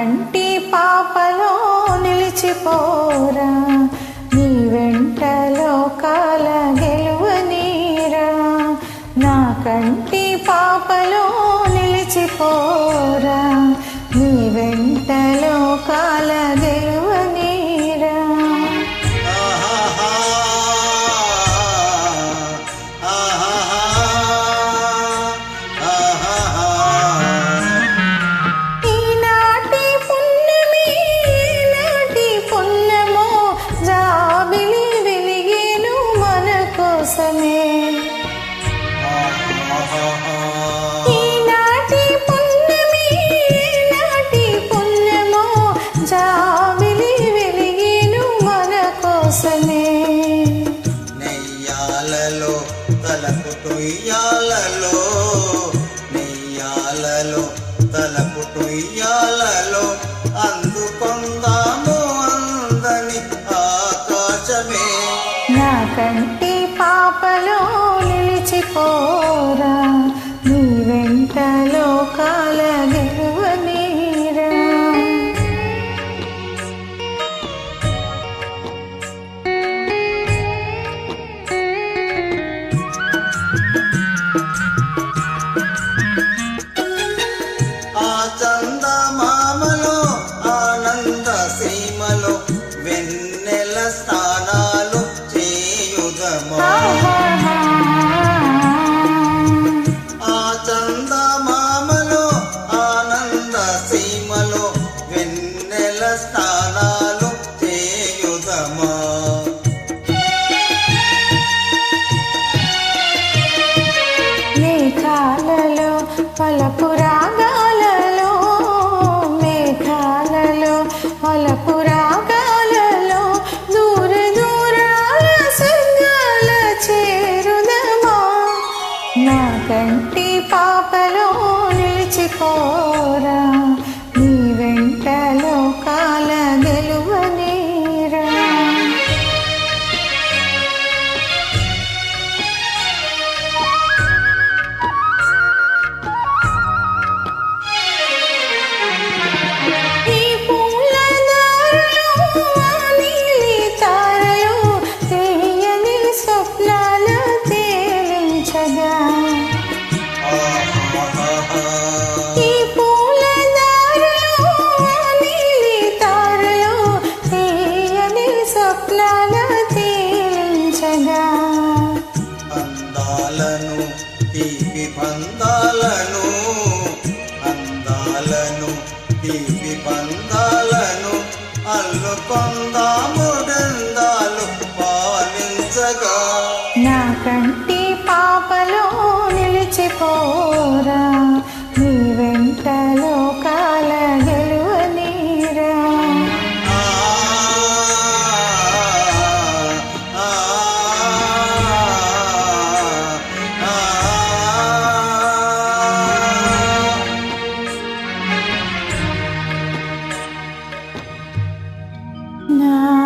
కంటి పాపలో నిలిచిపోరా. నీ వెంట లోకాల గెలువనీరా నా కంటి పాపలో నిలిచిపోరా. నీ నెయ్యాలలో తలకు టొయ్యాలలో నెయ్యాలలో తలకు టొయ్యాలలో అందుకొందాము అందని ఆకాశమే. నా కంటి పాపలో నిలిచిపోరా. పలపు రాగాలలో మేఘాలలో పలపు రాగాలలో దూర దూరాల సంగాల చేరుదమా? నా కంటి పాపలో నిలిచిపో తేలించగా అందాలను తీపి బంధాలను అందాలను తీపి బంధాలను అల్లుకొందాము బృందాలు పాలించగా. నా కంటి పాపలో నిలిచిపోరా. నా